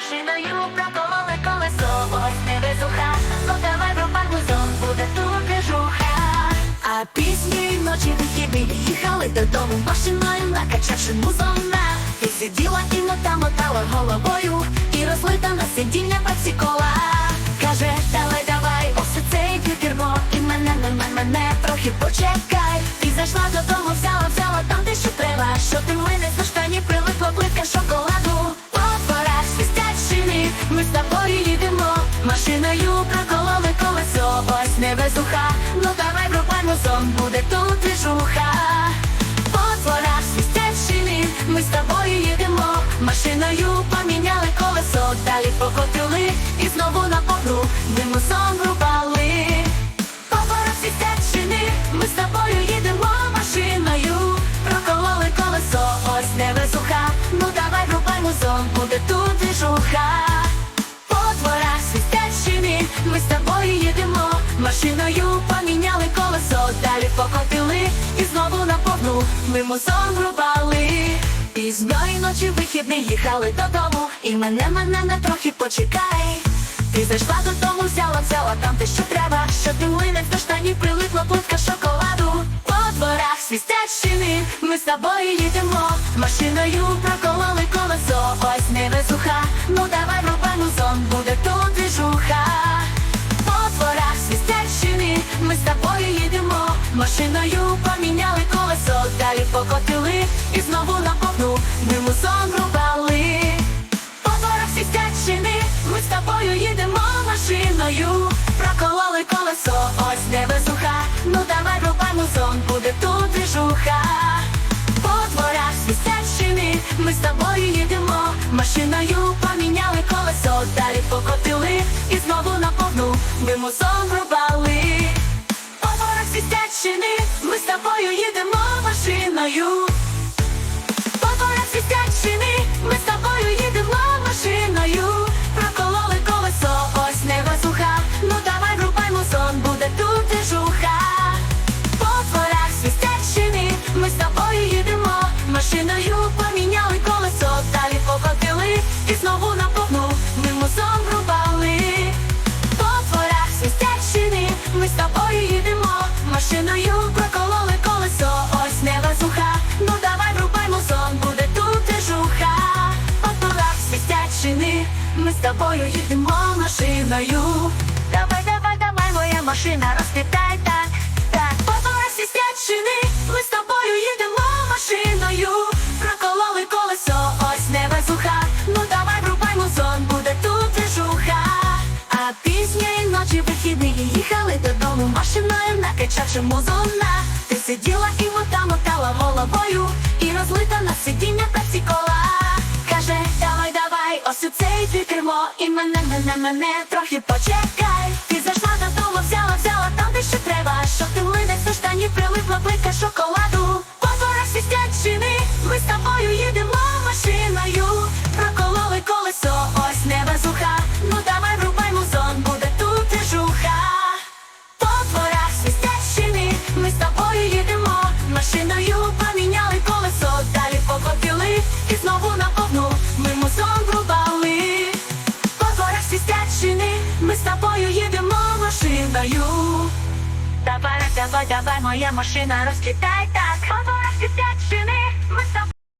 машиною прокололи колесо, ось не везуха, ну давай пропар музон, буде тут движуха. А пізні ночі вихідні їхали додому машиною, накачавши музона. Ти сиділа і мотала мотала головою, і розлита на сидіння пепсі-кола. Каже, давай, давай, ось цей підірмо, і мене, мене, мене, трохи почекай. Ти зайшла додому, взяла, взяла там те, що треба, що ти млинець буде тут движуха. По дворах свистять шини, ми з тобою їдемо, машиною поміняли колесо, далі покотили і знову на повну, вимусом рубали. По дворах свистять шини, ми з тобою їдемо машиною, прокололи колесо, ось не висуха, ну давай врубай музон, буде тут движуха. Повну мимозон рубали. Пізньої ночі вихідний їхали додому, і мене мене не трохи почекай. Ти зайшла додому, взяла, взяла там те, що треба, що ти млинець до штані прилипла плитка шоколаду. По дворах свістять ми з тобою їдемо, машиною прокололи колесо, ось не везуха, ну давай врубай музон, буде тут движуха. По дворах свістять шини, ми з тобою їдемо, машиною поміняли колесо, далі покотили і знову на повну мимусом рубали. По дворах свістять шини, ми з тобою їдемо машиною, прокололи колесо, ось не везуха, ну давай рубай музон, буде тут движуха. По дворах свістять шини, ми з тобою їдемо, машиною поміняли колесо, далі покотили і знову на повну вимусом рубали. По дворах свістять шини, ми з тобою їдемо машиною. По дворах свістять ми з тобою їдемо машиною. Прокололи колесо, ось не везуха, ну давай врубай музон, буде тут движуха. По дворах свістять ми з тобою їдемо, машиною поміняли колесо, далі покотили і знову на ми з тобою їдемо машиною. Давай, давай, давай, моя машина, розквітай так, так. По дворах шини, ми з тобою їдемо машиною. Прокололи колесо, ось не везуха, ну давай врубай музон, буде тут движуха. А пізньої ночі вихідні їхали додому машиною, накачавши музона. Ти мене, мене, трохи почекай. Давай, давай, моя машина розкидай так. По дворах шины, ми з тобою